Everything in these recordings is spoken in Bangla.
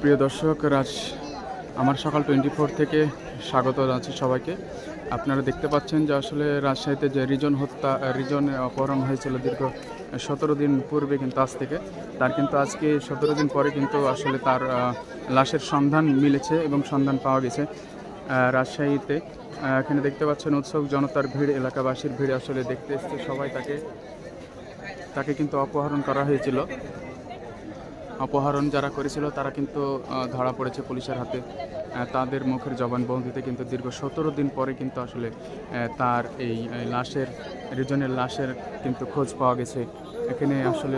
প্রিয় দর্শক, রাজ, আমার সকাল টোয়েন্টি ফোর থেকে স্বাগত জানাচ্ছি সবাইকে। আপনারা দেখতে পাচ্ছেন যে আসলে রাজশাহীতে যে রিজন হত্যা, রিজন অপহরণ হয়েছিল দীর্ঘ সতেরো দিন পূর্বে কিন্তু আজ থেকে, তার কিন্তু আজকে সতেরো দিন পরে কিন্তু আসলে তার লাশের সন্ধান মিলেছে এবং সন্ধান পাওয়া গেছে রাজশাহীতে। এখানে দেখতে পাচ্ছেন উৎসব জনতার ভিড়, এলাকাবাসীর ভিড় আসলে দেখতে এসছে সবাই তাকে তাকে কিন্তু অপহরণ করা হয়েছিল। অপহরণ যারা করেছিল, তারা কিন্তু ধরা পড়েছে পুলিশের হাতে। তাদের মুখের জবানবন্দিতে কিন্তু দীর্ঘ সতেরো দিন পরে কিন্তু আসলে তার এই লাশের, রিজনের লাশের কিন্তু খোঁজ পাওয়া গেছে। এখানে আসলে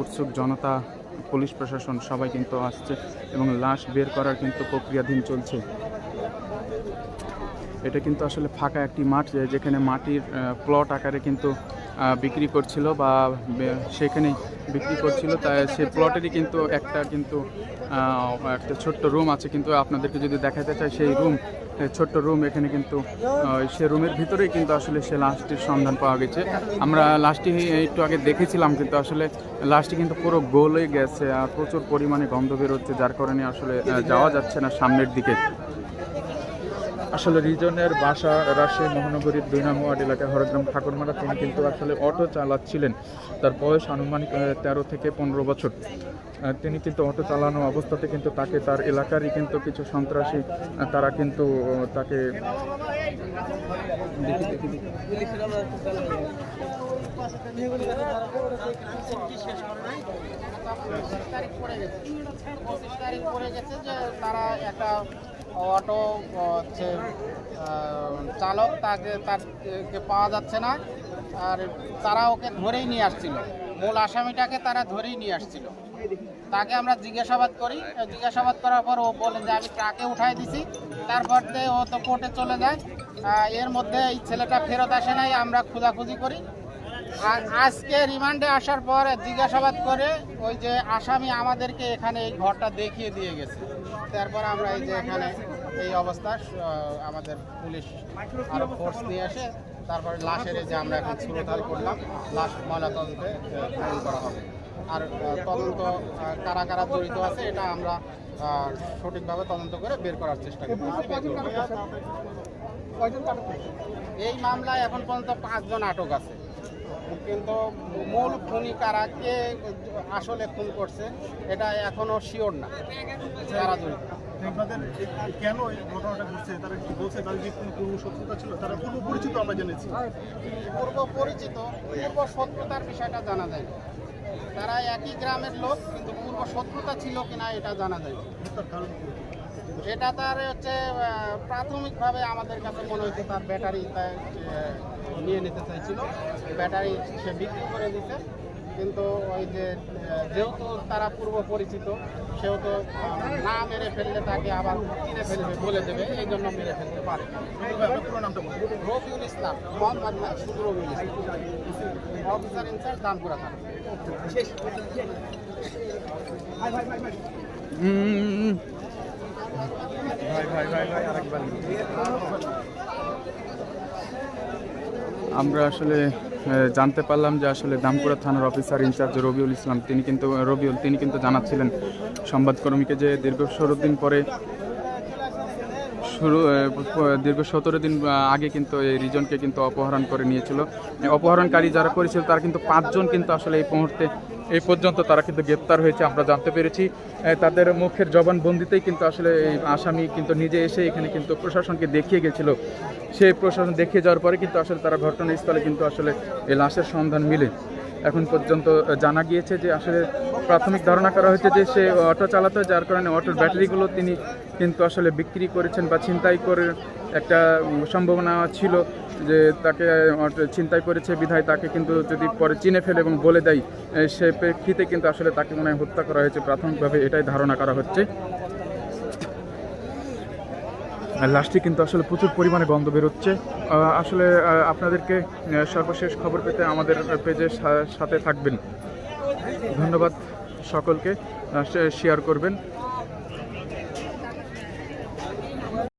উৎসুক জনতা, পুলিশ প্রশাসন সবাই কিন্তু আসছে এবং লাশ বের করার কিন্তু প্রক্রিয়াধীন চলছে। এটা কিন্তু আসলে ফাঁকা একটি মাঠ যেখানে মাটির প্লট আকারে কিন্তু বিক্রি করছিল বা সেখানে বিক্রি করছিল, তাই সে প্লটেরই কিন্তু একটা কিন্তু একটা ছোট্ট রুম আছে। কিন্তু আপনাদেরকে যদি দেখাতে চাই, সেই রুম ছোট্ট রুম এখানে কিন্তু সে রুমের ভিতরেই কিন্তু আসলে সে লাশটির সন্ধান পাওয়া গেছে। আমরা লাশটি একটু আগে দেখেছিলাম, কিন্তু আসলে লাশটি কিন্তু পুরো গোলে গেছে আর প্রচুর পরিমাণে গন্ধ বেরোচ্ছে, যার কারণে আসলে যাওয়া যাচ্ছে না সামনের দিকে। আসলে রিজনের বাসা রাজশাহী মহানগরীর দুই নং ওয়ার্ড এলাকায় হরগ্রাম ঠাকুরমারা। তিনি কিন্তু আসলে অটো চালাচ্ছিলেন। তার বয়স আনুমানিক তেরো থেকে পনেরো বছর। তিনি কিন্তু অটো চালানো অবস্থাতে কিন্তু তাকে তার এলাকারই কিন্তু কিছু সন্ত্রাসী তারা কিন্তু তাকে তারা একটা অটো হচ্ছে চালক তাকে তাকে পাওয়া যাচ্ছে না। আর তারা ওকে ধরেই নিয়ে আসছিল। মূল আসামিটাকে তারা ধরেই নিয়ে আসছিল। তাকে আমরা জিজ্ঞাসাবাদ করি। জিজ্ঞাসাবাদ করার পর ও বলে যে, আমি ট্রাকে উঠাই দিছি। তারপর ও তো কোর্টে চলে যায়। এর মধ্যে এই ছেলেটা ফেরত আসে নাই। আমরা খোঁজাখুঁজি করি। আর আজকে রিমান্ডে আসার পর জিজ্ঞাসাবাদ করে ওই যে আসামি আমাদেরকে এখানে এই ঘরটা দেখিয়ে দিয়ে গেছে। তারপর আমরা এই যে এখানে এই অবস্থা আমাদের পুলিশ আরও ফোর্স নিয়ে আসে তারপর লাশের যে আমরা এখন সুরতাল করলাম লাশ ময়নাতদন্তে প্রেরণ করা হবে। আর তদন্ত কারা কারা জড়িত আছে এটা আমরা সঠিকভাবে তদন্ত করে বের করার চেষ্টা করতেছি এই মামলায় এখন পর্যন্ত পাঁচজন আটক আছে। কিন্তু মূল খুনি কারা কে আসলে খুন করছে এটা এখনও শিওর না। কারা জড়িত। কেন এই ঘটনাটা ঘটছে? তারা কি বলছে তাদের কি কোনো পূর্ব শত্রুতা ছিল? তারা পূর্ব পরিচিত আমরা জেনেছি। পূর্ব পরিচিত পূর্ব শত্রুতার বিষয়টা জানা যায়। তারা একই গ্রামের লোক কিন্তু পূর্ব শত্রুতা ছিল কিনা এটা জানা যায়? এটা তার হচ্ছে প্রাথমিকভাবে আমাদের কাছে মনে হচ্ছে তার ব্যাটারি আহ, নিয়ে নিতে চাইছিল। ব্যাটারি সে বিক্রি করে দিতে কিন্তু ওই যে যেহেতু তারা পূর্ব পরিচিত, সেহেতু না মেরে ফেললে তাকে আবার কিনে ফেলবে বলে দেবে, এই জন্য মেরে ফেলতে পারে। রবিউল ইসলাম মোহাম্মদ না শুধু রবিউল ইসলাম। অফিসার ইনচার্জ দানপুরা থানা ভাই ভাই ভাই ভাই, আরেকবার। আমরা আসলে জানতে পারলাম যে আসলে দামপুরা থানার অফিসার ইনচার্জ রবিউল ইসলাম, তিনি কিন্তু, রবিউল, তিনি কিন্তু জানাচ্ছিলেন সংবাদকর্মীকে যে দীর্ঘ ষোলো দিন পরে শুরু দীর্ঘ সতেরো দিন আগে কিন্তু এই রিজনকে কিন্তু অপহরণ করে নিয়েছিল। অপহরণকারী যারা করেছিল, তারা কিন্তু পাঁচজন কিন্তু আসলে এই মুহূর্তে এই পর্যন্ত তারা কিন্তু গ্রেপ্তার হয়েছে, আমরা জানতে পেরেছি। তাদের মুখের জবানবন্দিতেই কিন্তু আসলে এই আসামি কিন্তু নিজে এসে এখানে কিন্তু প্রশাসনকে দেখিয়ে গেছিল। সেই প্রশাসন দেখিয়ে যাওয়ার পরে কিন্তু আসলে তারা ঘটনাস্থলে কিন্তু আসলে এই লাশের সন্ধান মিলে। এখন পর্যন্ত জানা গিয়েছে যে আসলে প্রাথমিক ধারণা করা হয়েছে যে সে অটো চালাতো, যার কারণে অটোর ব্যাটারিগুলো তিনি কিন্তু আসলে বিক্রি করেছেন বা ছিনতাই করে একটা সম্ভাবনা ছিল যে তাকে অটো ছিনতাই করেছে বিধায় তাকে কিন্তু যদি পরে চিনে ফেলে এবং বলে দেয় সে প্রেক্ষিতে কিন্তু আসলে তাকে মনে হয় হত্যা করা হয়েছে। প্রাথমিকভাবে এটাই ধারণা করা হচ্ছে। লাশটি কিন্তু আসলে প্রচুর পরিমাণে গন্ধ বেরোচ্ছে। আসলে আপনাদেরকে সর্বশেষ খবর পেতে আমাদের পেজের সাথে থাকবেন। ধন্যবাদ সকলকে শেয়ার করবেন।